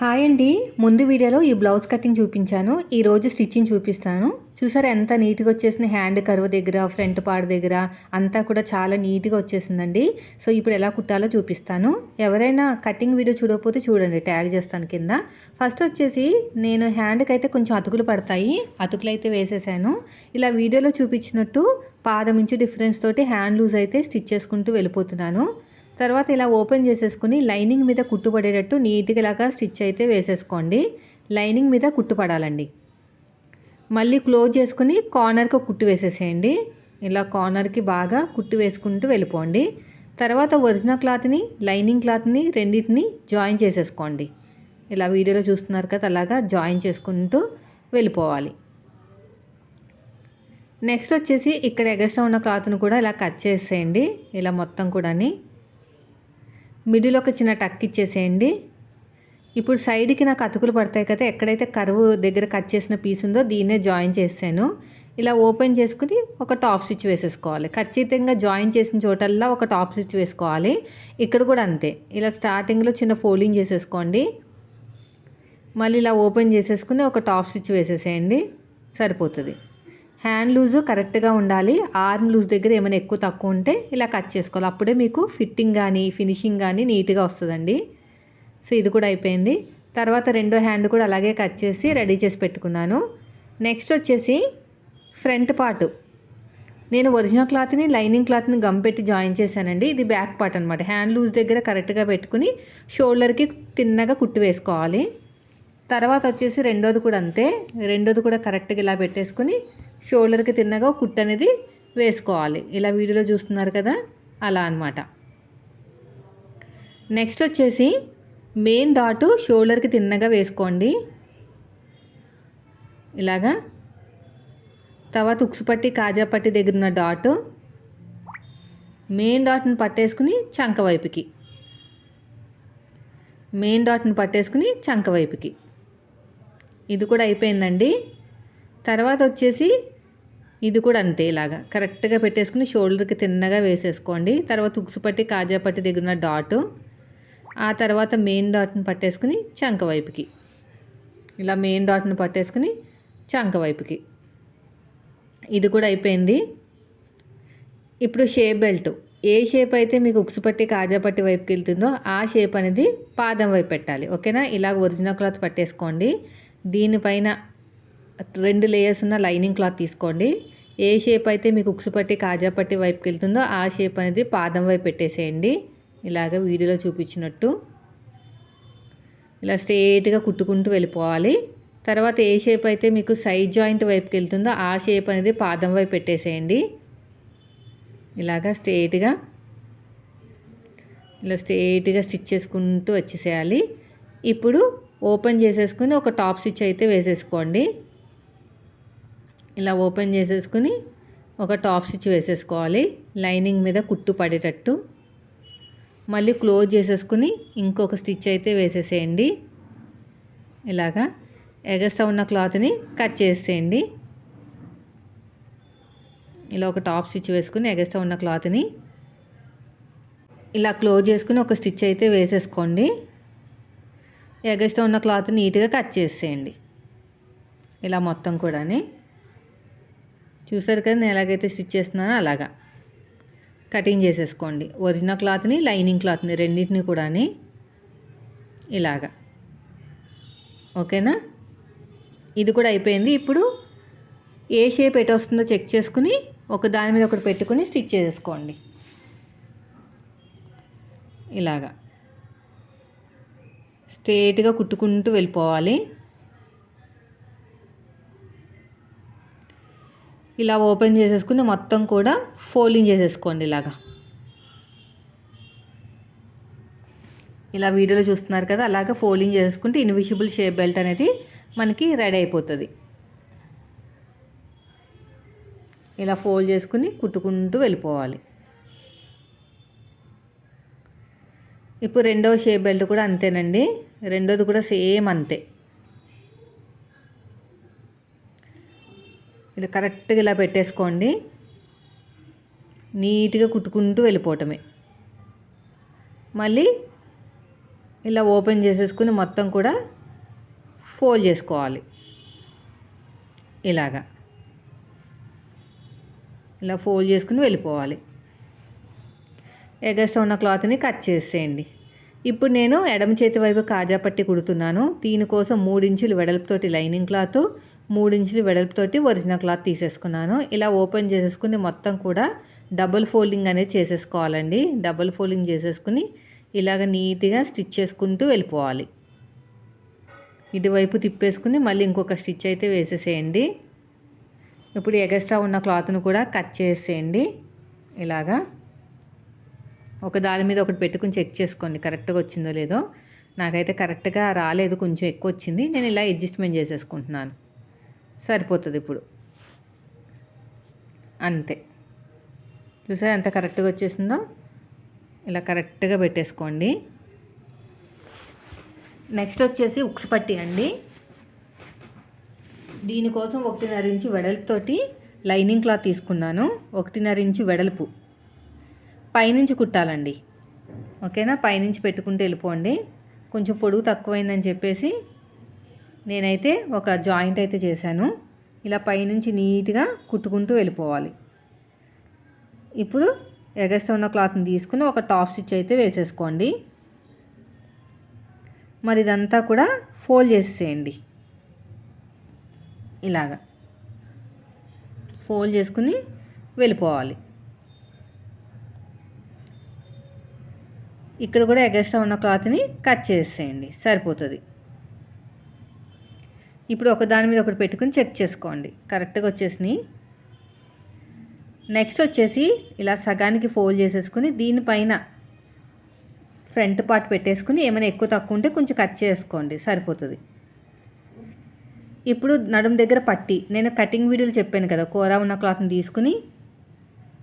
Hi అండి. ముందు వీడియోలో ఈ బ్లౌజ్ కటింగ్ చూపించాను. ఈరోజు స్టిచ్చింగ్ చూపిస్తాను. చూసారా ఎంత నీట్గా వచ్చేసింది హ్యాండ్ కర్వ్ దగ్గర ఫ్రంట్ పార్ట్ దగ్గర అంతా కూడా చాలా నీట్గా వచ్చేసిందండి. సో ఇప్పుడు ఎలా కుట్టాలో చూపిస్తాను. ఎవరైనా కటింగ్ వీడియో చూడకపోతే చూడండి ట్యాగ్ చేస్తాను కింద. ఫస్ట్ వచ్చేసి నేను హ్యాండ్కి అయితే కొంచెం అతుకులు పడతాయి. అతుకులు అయితే వేసేసాను. ఇలా వీడియోలో చూపించినట్టు పాదం ఇంచు డిఫరెన్స్ తోటి హ్యాండ్ లూజ్ అయితే స్టిచ్ చేసుకుంటూ వెళ్ళిపోతున్నాను. తర్వాత ఇలా ఓపెన్ చేసేసుకుని లైనింగ్ మీద కుట్టుపడేటట్టు నీట్గా ఇలాగా స్టిచ్ అయితే వేసేసుకోండి. లైనింగ్ మీద కుట్టుపడాలండి మళ్ళీ క్లోజ్ చేసుకుని కార్నర్కి కుట్టు వేసేసేయండి. ఇలా కార్నర్కి బాగా కుట్టు వేసుకుంటూ వెళ్ళిపోండి. తర్వాత ఒరిజినల్ క్లాత్ని లైనింగ్ క్లాత్ని రెండింటిని జాయిన్ చేసేసుకోండి. ఇలా వీడియోలో చూస్తున్నారు కదా అలాగా జాయిన్ చేసుకుంటూ వెళ్ళిపోవాలి. నెక్స్ట్ వచ్చేసి ఇక్కడ ఎగస్ట్రా ఉన్న క్లాత్ను కూడా ఇలా కట్ చేసేయండి. ఇలా మొత్తం కూడాని మిడిల్ ఒక చిన్న టక్ ఇచ్చేసేయండి. ఇప్పుడు సైడ్కి నాకు అతుకులు పడతాయి కదా ఎక్కడైతే కరువు దగ్గర కట్ చేసిన పీస్ ఉందో దీన్నే జాయిన్ చేసాను ఇలా ఓపెన్ చేసుకుని ఒక టాప్ స్టిచ్ వేసేసుకోవాలి. ఖచ్చితంగా జాయిన్ చేసిన చోటల్లా ఒక టాప్ స్టిచ్ వేసుకోవాలి. ఇక్కడ కూడా అంతే. ఇలా స్టార్టింగ్లో చిన్న ఫోల్డింగ్ చేసేసుకోండి. మళ్ళీ ఇలా ఓపెన్ చేసేసుకుని ఒక టాప్ స్టిచ్ వేసేసేయండి. సరిపోతుంది. హ్యాండ్ లూజు కరెక్ట్గా ఉండాలి. ఆర్మ్ లూజ్ దగ్గర ఏమైనా ఎక్కువ తక్కువ ఉంటే ఇలా కట్ చేసుకోవాలి. అప్పుడే మీకు ఫిట్టింగ్ కానీ ఫినిషింగ్ కానీ నీట్గా వస్తుందండి. సో ఇది కూడా అయిపోయింది. తర్వాత రెండో హ్యాండ్ కూడా అలాగే కట్ చేసి రెడీ చేసి పెట్టుకున్నాను. నెక్స్ట్ వచ్చేసి ఫ్రంట్ పార్ట్. నేను ఒరిజినల్ క్లాత్ని లైనింగ్ క్లాత్ని గమ్ పెట్టి జాయిన్ చేశానండి. ఇది బ్యాక్ పార్ట్ అనమాట హ్యాండ్ లూజ్ దగ్గర కరెక్ట్గా పెట్టుకుని షోల్డర్కి తిన్నగా కుట్టు వేసుకోవాలి. తర్వాత వచ్చేసి రెండోది కూడా అంతే. రెండోది కూడా కరెక్ట్గా ఇలా పెట్టేసుకుని షోల్డర్కి తిన్నగా కుట్ అనేది వేసుకోవాలి. ఇలా వీడియోలో చూస్తున్నారు కదా? అలా అనమాట నెక్స్ట్ వచ్చేసి మెయిన్ డాటు షోల్డర్కి తిన్నగా వేసుకోండి. ఇలాగా. తర్వాత ఉక్సుపట్టి కాజాపట్టి దగ్గర ఉన్న డాటు. మెయిన్ డాట్ని పట్టేసుకుని చంక వైపుకి. మెయిన్ డాట్ని పట్టేసుకుని చంక వైపుకి. ఇది కూడా అయిపోయిందండి. తర్వాత వచ్చేసి ఇది కూడా అంతే ఇలాగా. కరెక్ట్గా పెట్టేసుకుని షోల్డర్కి తిన్నగా వేసేసుకోండి. తర్వాత ఉక్సుపట్టి కాజాపట్టి దగ్గర ఉన్న డాటు. ఆ తర్వాత మెయిన్ డాట్ని పట్టేసుకుని చంక వైపుకి. ఇలా మెయిన్ డాట్ని పట్టేసుకుని చంక వైపుకి. ఇది కూడా అయిపోయింది. ఇప్పుడు షేప్ బెల్ట్. ఏ షేప్ అయితే మీకు ఉక్సుపట్టి కాజాపట్టి వైపుకి వెళ్తుందో ఆ షేప్ అనేది పాదం వైపు పెట్టాలి. ఓకేనా? ఇలా ఒరిజినల్ క్లాత్ పట్టేసుకోండి. దీనిపైన రెండు లేయర్స్ ఉన్న లైనింగ్ క్లాత్ తీసుకోండి. ఏ షేప్ అయితే మీకు ఉక్సు పట్టి కాజా పట్టి వైపుకి వెళ్తుందో ఆ షేప్ అనేది పాదం వైపు పెట్టేసేయండి. ఇలాగ వీడియోలో చూపించినట్టు. ఇలా స్ట్రేట్గా కుట్టుకుంటూ వెళ్ళిపోవాలి. తర్వాత ఏ షేప్ అయితే మీకు సైడ్ జాయింట్ వైపుకి వెళ్తుందో ఆ షేప్ అనేది పాదం వైపు పెట్టేసేయండి. ఇలాగా స్ట్రేట్గా ఇలా స్ట్రేట్గా స్టిచ్ చేసుకుంటూ వచ్చేసేయాలి. ఇప్పుడు ఓపెన్ చేసేసుకుని ఒక టాప్ స్టిచ్ అయితే వేసేసుకోండి. ఇలా ఓపెన్ చేసేసుకుని ఒక టాప్ స్టిచ్ వేసేసుకోవాలి. లైనింగ్ మీద కుట్టు పడేటట్టు. మళ్ళీ క్లోజ్ చేసేసుకుని ఇంకొక స్టిచ్ అయితే వేసేసేయండి. ఇలాగా ఎగస్ట్రా ఉన్న క్లాత్ని కట్ చేసేయండి ఇలా ఒక టాప్ స్టిచ్ వేసుకుని ఎగస్ట్రా ఉన్న క్లాత్ని ఇలా క్లోజ్ చేసుకుని ఒక స్టిచ్ అయితే వేసేసుకోండి. ఎగస్ట్రా ఉన్న క్లాత్ నీట్గా కట్ చేసేయండి. ఇలా మొత్తం కూడా చూసారు కదా నేను ఎలాగైతే స్టిచ్ చేస్తున్నానో అలాగా. కటింగ్ చేసేసుకోండి. ఒరిజినల్ క్లాత్ని లైనింగ్ క్లాత్ని రెండింటిని కూడా ఇలాగా. ఓకేనా? ఇది కూడా అయిపోయింది. ఇప్పుడు ఏ షేప్ ఎటు వస్తుందో చెక్ చేసుకుని ఒక దాని మీద ఒకటి పెట్టుకుని స్టిచ్ చేసేసుకోండి. ఇలాగా. స్ట్రేట్గా కుట్టుకుంటూ వెళ్ళిపోవాలి. ఇలా ఓపెన్ చేసేసుకుని మొత్తం కూడా ఫోల్డింగ్ చేసేసుకోండి ఇలాగా. ఇలా వీడియోలో చూస్తున్నారు కదా అలాగా ఫోల్డింగ్ చేసుకుంటే ఇన్విజిబుల్ షేప్ బెల్ట్ అనేది మనకి రెడీ అయిపోతుంది. ఇలా ఫోల్డ్ చేసుకుని కుట్టుకుంటూ వెళ్ళిపోవాలి. ఇప్పుడు రెండవ షేప్ బెల్ట్ కూడా అంతేనండి. రెండోది కూడా సేమ్ అంతే. ఇలా కరెక్ట్గా ఇలా పెట్టేసుకోండి. నీట్గా కుట్టుకుంటూ వెళ్ళిపోవటమే. మళ్ళీ ఇలా ఓపెన్ చేసేసుకుని మొత్తం కూడా ఫోల్డ్ చేసుకోవాలి. ఇలాగా. ఇలా ఫోల్డ్ చేసుకుని వెళ్ళిపోవాలి. ఎగస్ట్ ఉన్న క్లాత్ని కట్ చేసేయండి. ఇప్పుడు నేను ఎడమ చేతి వైపు కాజా పట్టి కుడుతున్నాను. దీనికోసం మూడించులు వెడల్పుతోటి లైనింగ్ క్లాత్ మూడించులు వెడల్పుతోటి ఒరిజినల్ క్లాత్ తీసేసుకున్నాను. ఇలా ఓపెన్ చేసేసుకుని మొత్తం కూడా డబుల్ ఫోల్డింగ్ అనేది చేసేసుకోవాలండి. డబుల్ ఫోల్డింగ్ చేసేసుకుని ఇలాగ నీట్గా స్టిచ్ చేసుకుంటూ వెళ్ళిపోవాలి. ఇటువైపు తిప్పేసుకుని మళ్ళీ ఇంకొక స్టిచ్ అయితే వేసేసేయండి. ఇప్పుడు ఎగస్ట్రా ఉన్న క్లాత్ను కూడా కట్ చేసేయండి. ఇలాగా ఒక దాని మీద ఒకటి పెట్టుకుని చెక్ చేసుకోండి. కరెక్ట్గా వచ్చిందో లేదో. నాకైతే కరెక్ట్గా రాలేదు. కొంచెం ఎక్కువ వచ్చింది. నేను ఇలా అడ్జస్ట్మెంట్ చేసేసుకుంటున్నాను. సరిపోతుంది ఇప్పుడు. అంతే. చూసారా ఎంత కరెక్ట్గా వచ్చేసిందో? ఇలా కరెక్ట్గా పెట్టేసుకోండి. నెక్స్ట్ వచ్చేసి ఉక్స్ పట్టి అండి. దీనికోసం ఒకటిన్నర ఇంచు వెడల్పుతోటి లైనింగ్ క్లాత్ తీసుకున్నాను. ఒకటిన్నర ఇంచు వెడల్పు. పైనుంచి కుట్టాలండి. ఓకేనా? పైనుంచి పెట్టుకుంటూ వెళ్ళిపోండి. కొంచెం పొడుగు తక్కువైందని చెప్పేసి నేనైతే ఒక జాయింట్ అయితే చేశాను. ఇలా పైనుంచి నీట్గా కుట్టుకుంటూ వెళ్ళిపోవాలి. ఇప్పుడు ఎగస్ట్ ఉన్న క్లాత్ని తీసుకుని ఒక టాప్ స్టిచ్ అయితే వేసేసుకోండి. మరి ఇదంతా కూడా ఫోల్డ్ చేసేయండి ఇలాగా ఫోల్డ్ చేసుకుని వెళ్ళిపోవాలి. ఇక్కడ కూడా ఎగస్ట్రా ఉన్న క్లాత్ని కట్ చేసేయండి సరిపోతుంది. ఇప్పుడు ఒకదాని మీద ఒకటి పెట్టుకుని చెక్ చేసుకోండి. కరెక్ట్గా వచ్చేసినాయి. నెక్స్ట్ వచ్చేసి ఇలా సగానికి ఫోల్డ్ చేసేసుకుని దీనిపైన ఫ్రంట్ పార్ట్ పెట్టేసుకుని ఏమైనా ఎక్కువ తక్కువ ఉంటే కొంచెం కట్ చేసుకోండి. సరిపోతుంది. ఇప్పుడు నడుము దగ్గర పట్టి నేను కటింగ్ వీడియోలు చెప్పాను కదా కూర ఉన్న క్లాత్ని తీసుకుని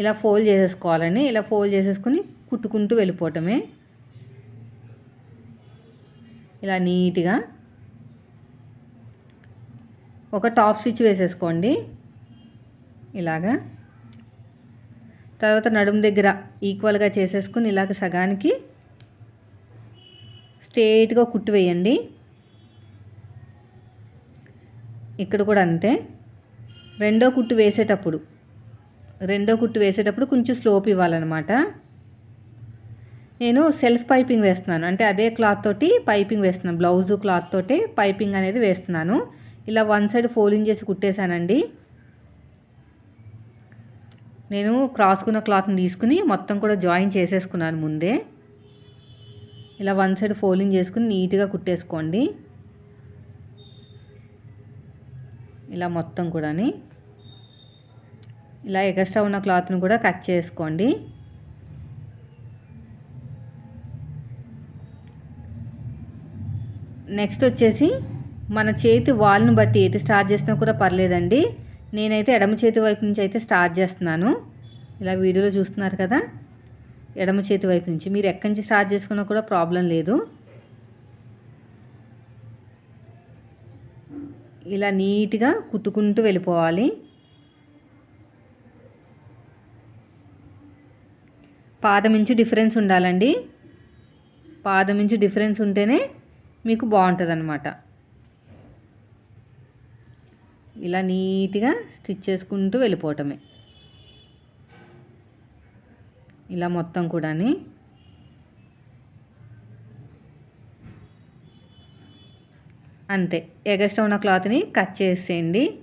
ఇలా ఫోల్డ్ చేసేసుకోవాలని ఇలా ఫోల్డ్ చేసేసుకుని కుట్టుకుంటూ వెళ్ళిపోవటమే. ఇలా నీట్గా ఒక టాప్ స్టిచ్ వేసేసుకోండి. ఇలాగా. తర్వాత నడుము దగ్గర ఈక్వల్గా చేసేసుకుని ఇలాగ సగానికి స్ట్రేట్గా కుట్టు వేయండి. ఇక్కడ కూడా అంతే. రెండో కుట్టు వేసేటప్పుడు రెండో కుట్టు వేసేటప్పుడు కొంచెం స్లోప్ ఇవ్వాలన్నమాట. నేను సెల్ఫ్ పైపింగ్ వేస్తున్నాను. అంటే అదే క్లాత్ తోటి పైపింగ్ వేస్తున్నాను. బ్లౌజు క్లాత్ తోటి పైపింగ్ అనేది వేస్తున్నాను. ఇలా వన్ సైడ్ ఫోల్డింగ్ చేసి కుట్టేశానండి. నేను క్రాస్కున్న క్లాత్ని తీసుకుని మొత్తం కూడా జాయిన్ చేసేసుకున్నాను ముందే. ఇలా వన్ సైడ్ ఫోల్డింగ్ చేసుకుని నీట్గా కుట్టేసుకోండి. ఇలా మొత్తం కూడాని. ఇలా ఎగస్ట్రా ఉన్న క్లాత్ని కూడా కట్ చేసుకోండి. నెక్స్ట్ వచ్చేసి మన చేతి వాల్ని బట్టి ఎటు స్టార్ట్ చేసినా కూడా పర్లేదండి. నేనైతే ఎడమ చేతి వైపు నుంచి అయితే స్టార్ట్ చేస్తున్నాను. ఇలా వీడియోలో చూస్తున్నారు కదా? ఎడమ చేతి వైపు నుంచి. మీరు ఎక్కడి నుంచి స్టార్ట్ చేసుకున్నా కూడా ప్రాబ్లం లేదు. ఇలా నీట్గా కుట్టుకుంటూ వెళ్ళిపోవాలి. పాదం నుంచి డిఫరెన్స్ ఉండాలండి. పాదం నుంచి డిఫరెన్స్ ఉంటేనే మీకు బాగుంటుంది అన్నమాట ఇలా నీట్గా స్టిచ్ చేసుకుంటూ వెళ్ళిపోవటమే. ఇలా మొత్తం కూడా అంతే. ఎగస్ట్రా ఉన్న క్లాత్ని కట్ చేసేయండి.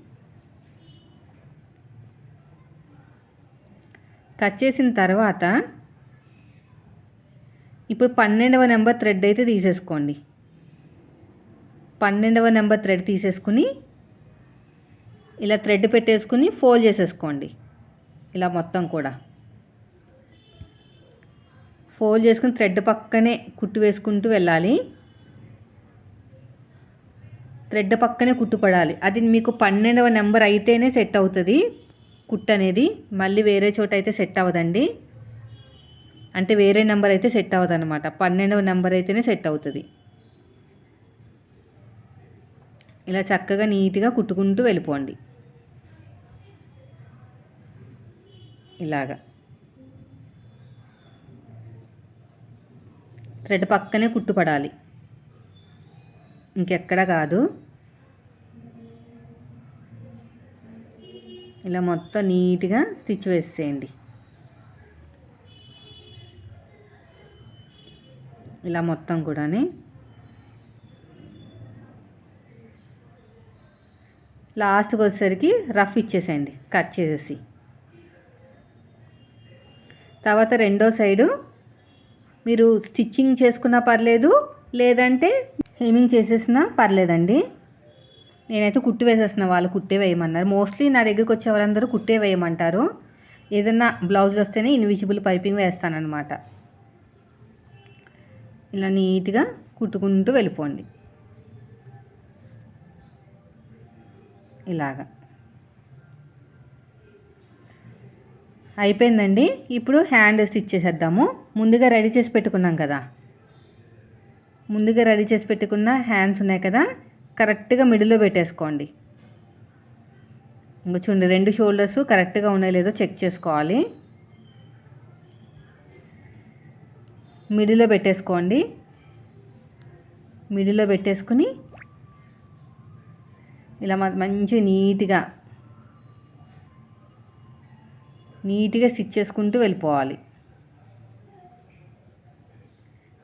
కట్ చేసిన తర్వాత ఇప్పుడు పన్నెండవ నెంబర్ థ్రెడ్ అయితే తీసేసుకోండి. పన్నెండవ నెంబర్ థ్రెడ్ తీసేసుకుని ఇలా థ్రెడ్ పెట్టేసుకుని ఫోల్డ్ చేసేసుకోండి. ఇలా మొత్తం కూడా. ఫోల్డ్ చేసుకుని థ్రెడ్ పక్కనే కుట్టు వేసుకుంటూ వెళ్ళాలి. థ్రెడ్ పక్కనే కుట్టు పడాలి. అది మీకు పన్నెండవ నెంబర్ అయితేనే సెట్ అవుతుంది. కుట్టు అనేది మళ్ళీ వేరే చోట అయితే సెట్ అవ్వదండి. అంటే వేరే నెంబర్ అయితే సెట్ అవ్వదు అనమాట పన్నెండవ నెంబర్ అయితేనే సెట్ అవుతుంది. ఇలా చక్కగా నీట్గా కుట్టుకుంటూ వెళ్ళిపోండి. ఇలాగా. థ్రెడ్ పక్కనే కుట్టుపడాలి. ఇంకెక్కడ కాదు. ఇలా మొత్తం నీట్గా స్టిచ్ వేసేయండి. ఇలా మొత్తం కూడా లాస్ట్కి వచ్చేసరికి రఫ్ ఇచ్చేసేయండి. కట్ చేసేసి. తర్వాత రెండో సైడు మీరు స్టిచ్చింగ్ చేసుకున్నా పర్లేదు లేదంటే హెమింగ్ చేసేసినా పర్లేదండి. నేనైతే కుట్టి వేసేస్తున్నా వాళ్ళు కుట్టే వేయమన్నారు. మోస్ట్లీ నా దగ్గరికి వచ్చే వాళ్ళందరూ కుట్టే వేయమంటారు. ఏదన్నా బ్లౌజులు వస్తేనే ఇన్విజిబుల్ పైపింగ్ వేస్తానన్నమాట. ఇలా నీట్గా కుట్టుకుంటూ వెళ్ళిపోండి. ఇలాగా. అయిపోయిందండి. ఇప్పుడు హ్యాండ్ స్టిచ్ చేసేద్దాము. ముందుగా రెడీ చేసి పెట్టుకున్నాం కదా. ముందుగా రెడీ చేసి పెట్టుకున్న హ్యాండ్స్ ఉన్నాయి కదా. కరెక్ట్గా మిడిల్లో పెట్టేసుకోండి. ఇంకా చూడండి రెండు షోల్డర్స్ కరెక్ట్గా ఉన్నాయో లేదో చెక్ చేసుకోవాలి. మిడిల్లో పెట్టేసుకోండి. మిడిల్లో పెట్టేసుకుని ఇలా మంచి నీట్గా నీట్గా స్టిచ్ చేసుకుంటూ వెళ్ళిపోవాలి.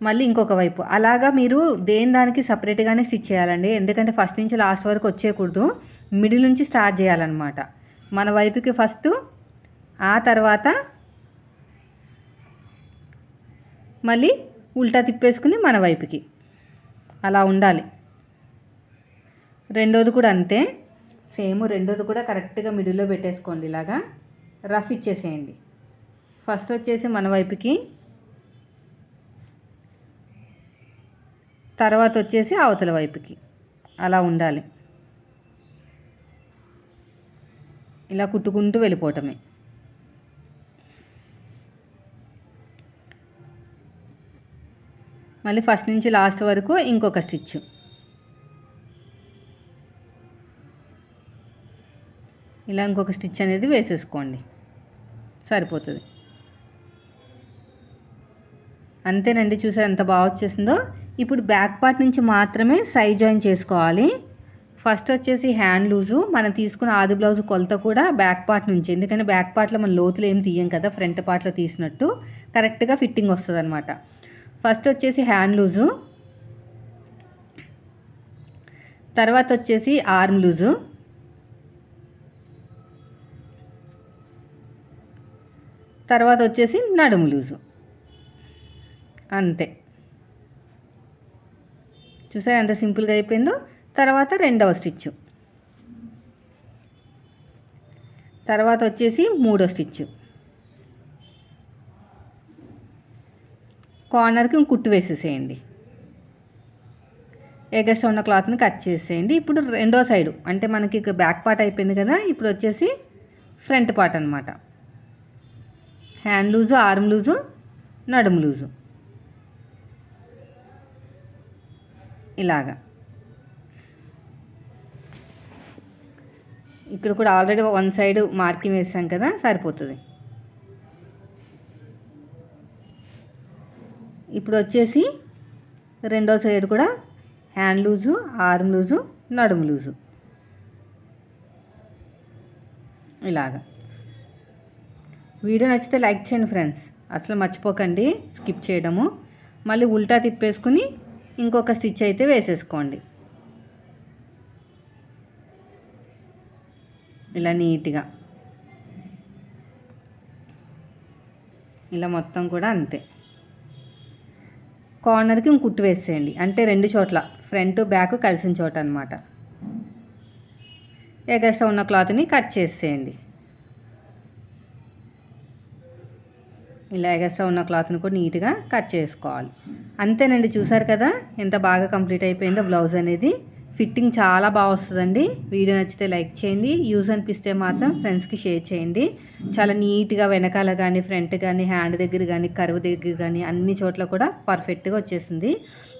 మళ్ళీ ఇంకొక వైపు. అలాగా మీరు దేని దానికి సపరేట్గానే స్టిచ్ చేయాలండి. ఎందుకంటే ఫస్ట్ నుంచి లాస్ట్ వరకు వచ్చేయకూడదు. మిడిల్ నుంచి స్టార్ట్ చేయాలన్నమాట. మన వైపుకి ఫస్ట్ ఆ తర్వాత మళ్ళీ ఉల్టా తిప్పేసుకుని మన వైపుకి. అలా ఉండాలి. రెండోది కూడా అంతే. సేమ్ రెండోది కూడా కరెక్ట్గా మిడిల్లో పెట్టేసుకోండి ఇలాగా. రఫ్ ఇచ్చేసేయండి. ఫస్ట్ వచ్చేసి మన వైపుకి. తర్వాత వచ్చేసి అవతల వైపుకి. అలా ఉండాలి. ఇలా కుట్టుకుంటూ వెళ్ళిపోవటమే. మళ్ళీ ఫస్ట్ నుంచి లాస్ట్ వరకు ఇంకొక స్టిచ్ ఇలా ఇంకొక స్టిచ్ అనేది వేసేసుకోండి. సరిపోతుంది. అంతేనండి చూసారు ఎంత బాగా వచ్చేసిందో? ఇప్పుడు బ్యాక్ పార్ట్ నుంచి మాత్రమే సైడ్ జాయిన్ చేసుకోవాలి. ఫస్ట్ వచ్చేసి హ్యాండ్ లూజు మనం తీసుకున్న ఆది బ్లౌజ్ కొలత కూడా బ్యాక్ పార్ట్ నుంచి. ఎందుకంటే బ్యాక్ పార్ట్లో మనం లోతులు ఏం తీయం కదా ఫ్రంట్ పార్ట్లో తీసినట్టు. కరెక్ట్గా ఫిట్టింగ్ వస్తుంది అనమాట ఫస్ట్ వచ్చేసి హ్యాండ్ లూజు. తర్వాత వచ్చేసి ఆర్మ్ లూజు. తర్వాత వచ్చేసి నడుము లూజు. అంతే. చూసారా ఎంత సింపుల్గా అయిపోయిందో? తర్వాత రెండవ స్టిచ్ తర్వాత వచ్చేసి మూడో స్టిచ్ కార్నర్కి కుట్టు వేసేసేయండి. ఎగస్ట్ ఉన్న క్లాత్ని కట్ చేసేయండి. ఇప్పుడు రెండో సైడు అంటే మనకి బ్యాక్ పార్ట్ అయిపోయింది కదా ఇప్పుడు వచ్చేసి ఫ్రంట్ పార్ట్ అనమాట హ్యాండ్ లూజు ఆర్మ్ లూజు నడుము లూజు. ఇలాగా. ఇక్కడ కూడా ఆల్రెడీ వన్ సైడ్ మార్కింగ్ వేసాం కదా సరిపోతుంది. ఇప్పుడు వచ్చేసి రెండో సైడ్ కూడా హ్యాండ్ లూజు ఆర్మ్ లూజు నడుము లూజు. ఇలాగా. వీడియో నచ్చితే లైక్ చేయండి ఫ్రెండ్స్. అసలు మర్చిపోకండి స్కిప్ చేయడము. మళ్ళీ ఉల్టా తిప్పేసుకుని ఇంకొక స్టిచ్ అయితే వేసేసుకోండి. ఇలా నీట్గా. ఇలా మొత్తం కూడా అంతే. కార్నర్కి కుట్టు వేసేయండి. అంటే రెండు చోట్ల ఫ్రంట్ బ్యాక్ కలిసిన చోట అనమాట ఎగస్ట్రా ఉన్న క్లాత్ని కట్ చేసేయండి. ఇలా ఎగస్ట్రా ఉన్న క్లాత్ని కూడా నీట్గా కట్ చేసుకోవాలి. అంతేనండి చూసారు కదా? ఎంత బాగా కంప్లీట్ అయిపోయిందో బ్లౌజ్ అనేది. ఫిట్టింగ్ చాలా బాగా వస్తుందండి. వీడియో నచ్చితే లైక్ చేయండి. యూజ్ అనిపిస్తే మాత్రం ఫ్రెండ్స్కి షేర్ చేయండి. చాలా నీట్గా వెనకాల కానీ ఫ్రంట్ కానీ హ్యాండ్ దగ్గర కానీ కరువు దగ్గర కానీ అన్ని చోట్ల కూడా పర్ఫెక్ట్గా వచ్చేసింది.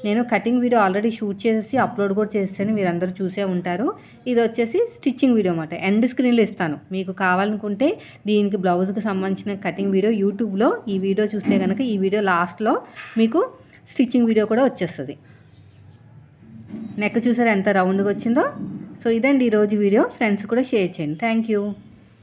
నేను కటింగ్ వీడియో ఆల్రెడీ షూట్ చేసి అప్లోడ్ కూడా చేస్తాను. మీరు అందరూ చూసే ఉంటారు. ఇది వచ్చేసి స్టిచ్చింగ్ వీడియో అనమాట ఎండ్ స్క్రీన్లో ఇస్తాను. మీకు కావాలనుకుంటే దీనికి బ్లౌజ్కి సంబంధించిన కటింగ్ వీడియో యూట్యూబ్లో ఈ వీడియో చూస్తే కనుక ఈ వీడియో లాస్ట్లో మీకు స్టిచ్చింగ్ వీడియో కూడా వచ్చేస్తుంది. నెక్ చూసారు ఎంత రౌండ్గా వచ్చిందో? సో ఇదండి ఈరోజు వీడియో. ఫ్రెండ్స్ కూడా షేర్ చేయండి. Thank you.